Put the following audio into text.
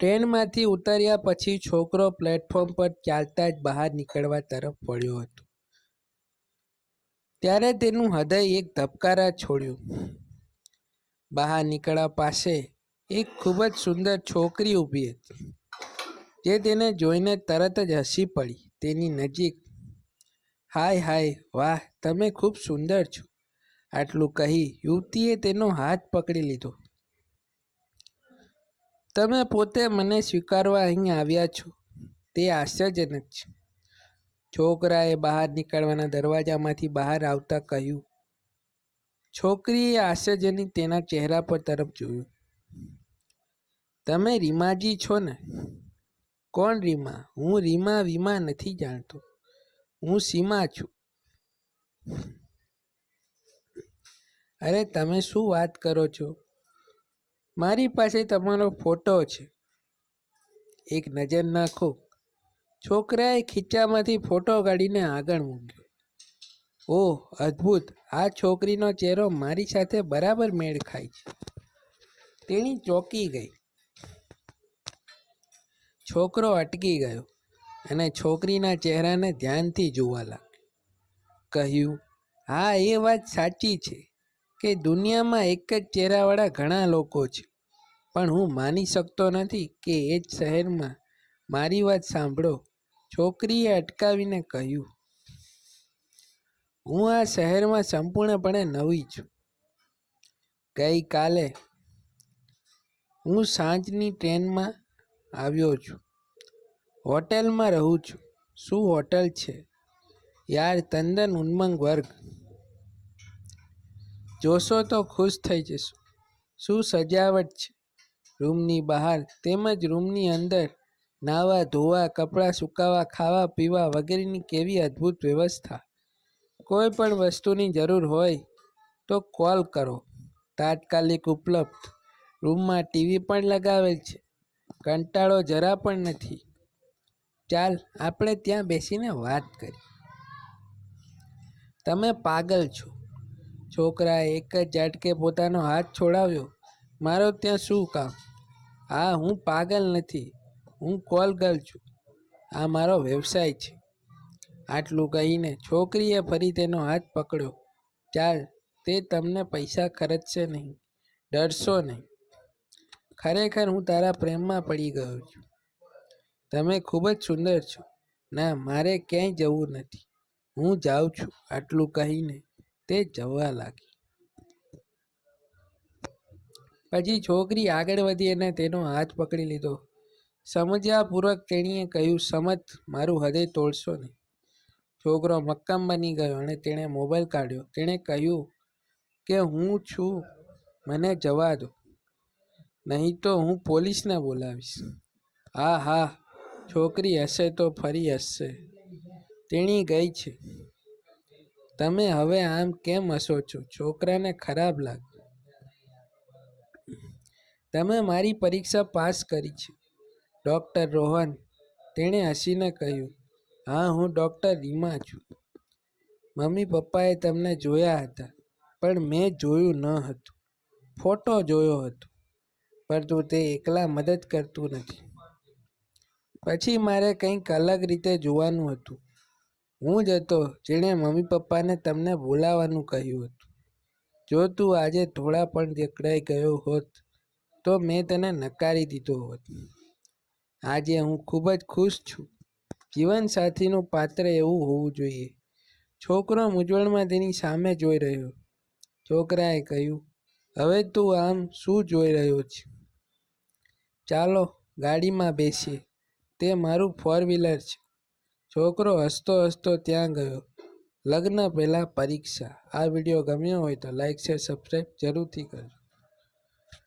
ટ્રેનમાંથી ઉતર્યા પછી છોકરો પ્લેટફોર્મ પર ચાલતા જ બહાર નીકળવા તરફ વળ્યો હતો. ત્યારે તેનું હૃદય એક ધબકારા છોડ્યું. બહાર નીકળવા પાસે એક ખૂબ જ સુંદર છોકરી ઊભી હતી, જે તેને જોઈને તરત જ હસી પડી. તેની નજીક, હાય હાય, વાહ, તમે ખૂબ સુંદર છો. આટલું કહી યુવતીએ તેનો હાથ પકડી લીધો. તમે પોતે મને સ્વીકારવા અહીં આવ્યા છો, તે આશ્ચર્યજનક છે. છોકરાએ બહાર નીકળવાના દરવાજામાંથી બહાર આવતા કહ્યું, છોકરીએ આશ્ચર્યની તેના ચહેરા પર તરફ જોયું. તમે રીમાજી છો ને? કોણ રીમા? હું રીમા વીમા નથી જાણતો. હું સીમા છું. અરે, તમે શું વાત કરો છો? મારી પાસે તમારો ફોટો છે. એક નજર નાખો. છોકરાએ ખીચામાંથી ફોટો કાઢીને આગળ મૂક્યો. ઓહ, અદ્ભુત. આ છોકરીનો ચહેરો મારી સાથે બરાબર મેળ ખાય છે. તેણી ચોંકી ગઈ. છોકરો અટકી ગયો અને છોકરીના ચહેરાને ધ્યાનથી જોવા લાગ્યો. કહ્યું, હા, એ વાત સાચી છે કે દુનિયામાં એક જ ચહેરાવાળા ઘણા લોકો છે. પણ હું માની શકતો નથી કે એ જ શહેરમાં મારી વાત સાંભળો છોકરીએ અટકાવીને કહ્યું, હું આ શહેરમાં સંપૂર્ણપણે નવી છું. ગઈકાલે હું સાંજની ટ્રેનમાં આવ્યો છું. હોટેલમાં રહું છું. શું હોટલ છે? યાર, તંદન ઉન્મંગ વર્ગ. જોશો તો ખુશ થઈ જશો. શું સજાવટ છે? રૂમની બહાર તેમજ રૂમની અંદર નાવા, ધોવા, કપડાં સુકાવા, ખાવા, પીવા વગેરેની કેવી અદ્ભુત વ્યવસ્થા. કોઈ પણ વસ્તુની જરૂર હોય તો કોલ કરો. તાત્કાલિક ઉપલબ્ધ. રૂમમાં ટીવી પણ લગાવેલ છે. કંટાળો જરા પણ નથી. ચાલ, આપણે ત્યાં બેસીને વાત કરી. તમે પાગલ છો. છોકરાએ એક જ ઝાટકે પોતાનો હાથ છોડાવ્યો. મારો ત્યાં શું કામ? હા, હું પાગલ નથી. હું કોલ ગર્લ છું. આ મારો વ્યવસાય છે. આટલું કહીને છોકરીએ ફરી તેનો હાથ પકડ્યો. ચાલ, તે તમને પૈસા ખર્ચશે નહીં, ડરશો નહીં. ખરેખર હું તારા પ્રેમમાં પડી ગયો છું. તમે ખૂબ જ સુંદર છો. ના, મારે ક્યાંય જવું નથી. હું જાઉં છું. આટલું કહીને તે જવા લાગી. પછી છોકરી આગળ વધી અને તેનો હાથ પકડી લીધો. સમજ્યાપૂર્વક તેણીએ કહ્યું, સમત, મારું હૃદય તોડશો નહીં. છોકરો મક્કમ બની ગયો અને તેણે મોબાઈલ કાઢ્યો. તેણે કહ્યું કે, હું છું, મને જવા દો. નહીં તો હું પોલીસને બોલાવીશ. હા હા, છોકરી હશે તો ફરી હસશે તેણી ગઈ છે. તમે હવે આમ કેમ હસો છો? છોકરાને ખરાબ લાગ્યું તમે મારી પરીક્ષા પાસ કરી છે. ડૉક્ટર રોહન, તેણે હસીને કહ્યું, હા, હું ડૉક્ટર રીમા છું. મમ્મી પપ્પાએ તમને જોયા હતા, પણ મેં જોયું ન હતું. ફોટો જોયો હતો, પરંતુ તે એકલા મદદ કરતું નથી. પછી મારે કંઈક અલગ રીતે જોવાનું હતું. હું જ હતો જેણે મમ્મી પપ્પાને તમને બોલાવવાનું કહ્યું હતું. જો તું આજે થોડા પણ જકડાઈ ગયો હોત તો મેં તને નકારી દીધો હોત. આજે હું ખૂબ જ ખુશ છું. જીવનસાથીનું પાત્ર એવું હોવું જોઈએ. છોકરો મૂંઝવણમાં તેની સામે જોઈ રહ્યો. છોકરાએ કહ્યું, હવે તું આમ શું જોઈ રહ્યો છે? ચાલો ગાડીમાં બેસીએ. તે મારું ફોર વ્હીલર છે. છોકરો હસતો હસતો ત્યાં ગયો. લગ્ન પહેલાં પરીક્ષા. આ વીડિયો ગમ્યો હોય તો લાઇક શેર સબસ્ક્રાઈબ જરૂરથી કરજો.